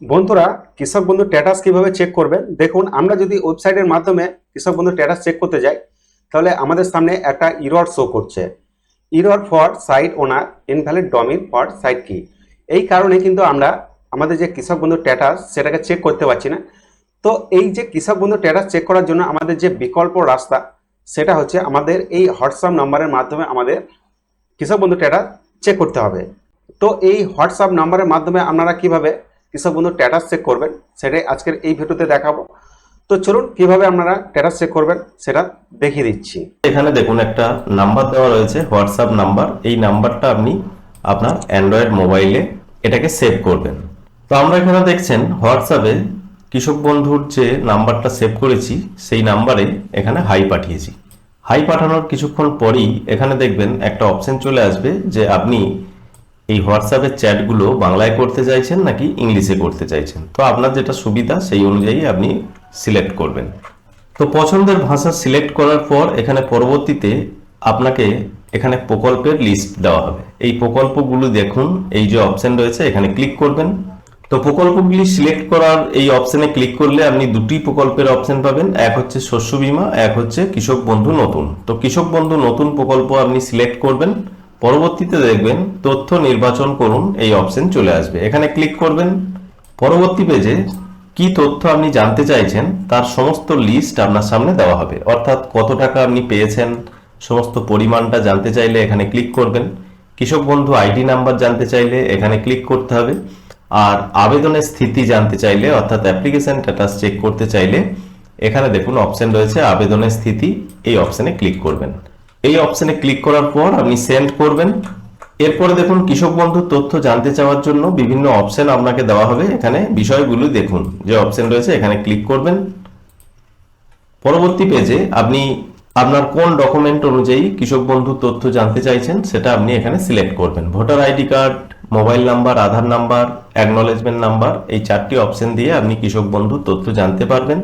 বন্ধুরা, কৃষক বন্ধু স্ট্যাটাস কীভাবে চেক করবেন দেখুন, আমরা যদি ওয়েবসাইটের মাধ্যমে কৃষক বন্ধু স্ট্যাটাস চেক করতে যাই, তাহলে আমাদের সামনে একটা ইরর শো করছে। Error for site owner invalid domain for site কি এই কারণে কিন্তু আমরা আমাদের যে কৃষক বন্ধু স্ট্যাটাস সেটাকে চেক করতে পারছি না। তো এই যে কৃষক বন্ধু স্ট্যাটাস চেক করার জন্য আমাদের যে বিকল্প রাস্তা, সেটা হচ্ছে আমাদের এই হোয়াটসঅ্যাপ নাম্বারের মাধ্যমে আমাদের কৃষক বন্ধু স্ট্যাটাস চেক করতে হবে। তো এই হোয়াটসঅ্যাপ নাম্বারের মাধ্যমে আপনারা কীভাবে কৃষক বন্ধু স্ট্যাটাস চেক করবেন? সেটাই আজকের এই ভিডিওতে দেখাবো। তো চলুন, কীভাবে আপনারা স্ট্যাটাস চেক করবেন সেটা দেখিয়ে দিচ্ছি। এখানে দেখুন, একটা নাম্বার দেওয়া রয়েছে হোয়াটসঅ্যাপ নাম্বার এই নাম্বারটা আপনি আপনার অ্যান্ড্রয়েড মোবাইলে এটাকে সেভ করবেন। তো আমরা এখানে দেখছেন হোয়াটসঅ্যাপে কৃষক বন্ধুর যে নাম্বারটা সেভ করেছি, সেই নাম্বারে এখানে হাই পাঠিয়েছি। হাই পাঠানোর কিছুক্ষণ পরই এখানে দেখবেন একটা অপশন চলে আসবে যে আপনি এই হোয়াটসঅ্যাপের চ্যাটগুলো বাংলায় করতে চাইছেন নাকি ইংলিশে করতে চাইছেন? তো আপনার যেটা সুবিধা, সেই অনুযায়ী আপনি সিলেক্ট করবেন। তো পছন্দের ভাষা সিলেক্ট করার পর এখানে পরবর্তীতে আপনাকে এখানে প্রকল্পের লিস্ট দেওয়া হবে। এই প্রকল্পগুলো দেখুন, এই যে অপশন রয়েছে, এখানে ক্লিক করবেন। তো প্রকল্পগুলি সিলেক্ট করার এই অপশনে ক্লিক করলে আপনি দুটি প্রকল্পের অপশন পাবেন। এক হচ্ছে শস্য বীমা, এক হচ্ছে কৃষক বন্ধু নতুন। তো কৃষক বন্ধু নতুন প্রকল্প আপনি সিলেক্ট করবেন। পরবর্তীতে দেখবেন তথ্য নির্বাচন করুন, এই অপশন চলে আসবে। এখানে ক্লিক করবেন। পরবর্তী পেজে কি তথ্য আপনি জানতে চাইছেন, তার সমস্ত লিস্ট আপনার সামনে দেওয়া হবে। অর্থাৎ কত টাকা আপনি পেয়েছেন, সমস্ত পরিমাণটা জানতে চাইলে এখানে ক্লিক করবেন। কৃষক বন্ধু আইডি নাম্বার জানতে চাইলে এখানে ক্লিক করতে হবে। আর আবেদনের স্থিতি জানতে চাইলে, অর্থাৎ অ্যাপ্লিকেশন স্ট্যাটাস চেক করতে চাইলে, এখানে দেখুন অপশন রয়েছে আবেদনের স্থিতি, এই অপশনে ক্লিক করবেন। এই অপশনে ক্লিক করার পর আপনি সেন্ড করবেন। এরপরে দেখুন, কৃষক বন্ধুর তথ্য জানতে চাওয়ার জন্য বিভিন্ন অপশন আপনাকে দেওয়া হবে। এখানে বিষয়গুলো দেখুন, যে অপশন রয়েছে, এখানে ক্লিক করবেন। পরবর্তী পেজে আপনি আপনার কোন ডকুমেন্ট অনুযায়ী কৃষক বন্ধু তথ্য জানতে চাইছেন, সেটা আপনি এখানে সিলেক্ট করবেন। Voter ID card mobile number Aadhaar number acknowledgement number এই চারটি অপশন দিয়ে আপনি কৃষক বন্ধু তথ্য জানতে পারবেন।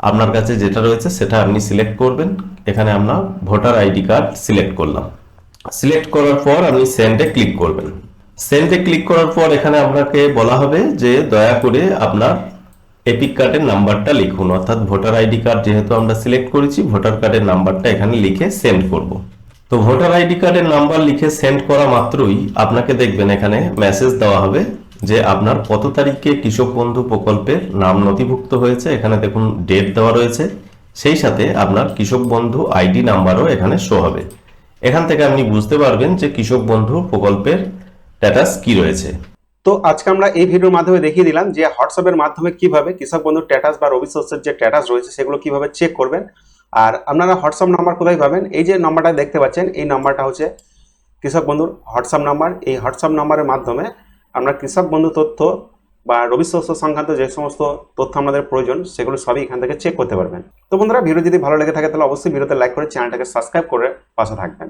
আপনার কাছে যেটা রয়েছে সেটা আপনি সিলেক্ট করবেন। এখানে আমরা ভোটার আইডি কার্ড সিলেক্ট করলাম। সিলেক্ট করার পর আপনি সেন্ডে ক্লিক করবেন। সেন্ডে ক্লিক করার পর এখানে আপনাকে বলা হবে যে দয়া করে আপনার এপিক কার্ডের নাম্বারটা লিখুন। অর্থাৎ ভোটার আইডি কার্ড যেহেতু আমরা সিলেক্ট করেছি, ভোটার কার্ডের নাম্বারটা এখানে লিখে সেন্ড করব। তো ভোটার আইডি কার্ডের নাম্বার লিখে সেন্ড করা মাত্রই আপনাকে দেখবেন এখানে মেসেজ দেওয়া হবে। যে আপনার কত তারিখে কৃষক বন্ধু প্রকল্পের নাম নথিভুক্ত হয়েছে, এখানে দেখুন ডেট দেওয়া রয়েছে। সেই সাথে আপনার কৃষক বন্ধু আইডি নাম্বারও এখানে শো হবে। এখান থেকে আপনি বুঝতে পারবেন যে কৃষক বন্ধু প্রকল্পের স্ট্যাটাস কি রয়েছে। তো আজকে আমরা এই ভিডিওর মাধ্যমে দেখিয়ে দিলাম যে হোয়াটসঅ্যাপের মাধ্যমে কীভাবে কৃষক বন্ধুর স্ট্যাটাস বা রবি শস্যের যে স্ট্যাটাস রয়েছে, সেগুলো কীভাবে চেক করবেন। আর আপনারা হোয়াটসঅ্যাপ নাম্বার কোথায় পাবেন? এই যে নাম্বারটা দেখতে পাচ্ছেন, এই নাম্বারটা হচ্ছে কৃষক বন্ধুর হোয়াটসঅ্যাপ নাম্বার এই হোয়াটসঅ্যাপ নাম্বারের মাধ্যমে আমরা কৃষক বন্ধু তথ্য বা রবি শস্য সংক্রান্ত যে সমস্ত তথ্য আমাদের প্রয়োজন, সেগুলো সবই এখান থেকে চেক করতে পারবেন। তো বন্ধুরা, ভিডিও যদি ভালো লেগে থাকে, তাহলে অবশ্যই ভিডিওতে লাইক করে চ্যানেলটাকে সাবস্ক্রাইব করে পাশে থাকবেন।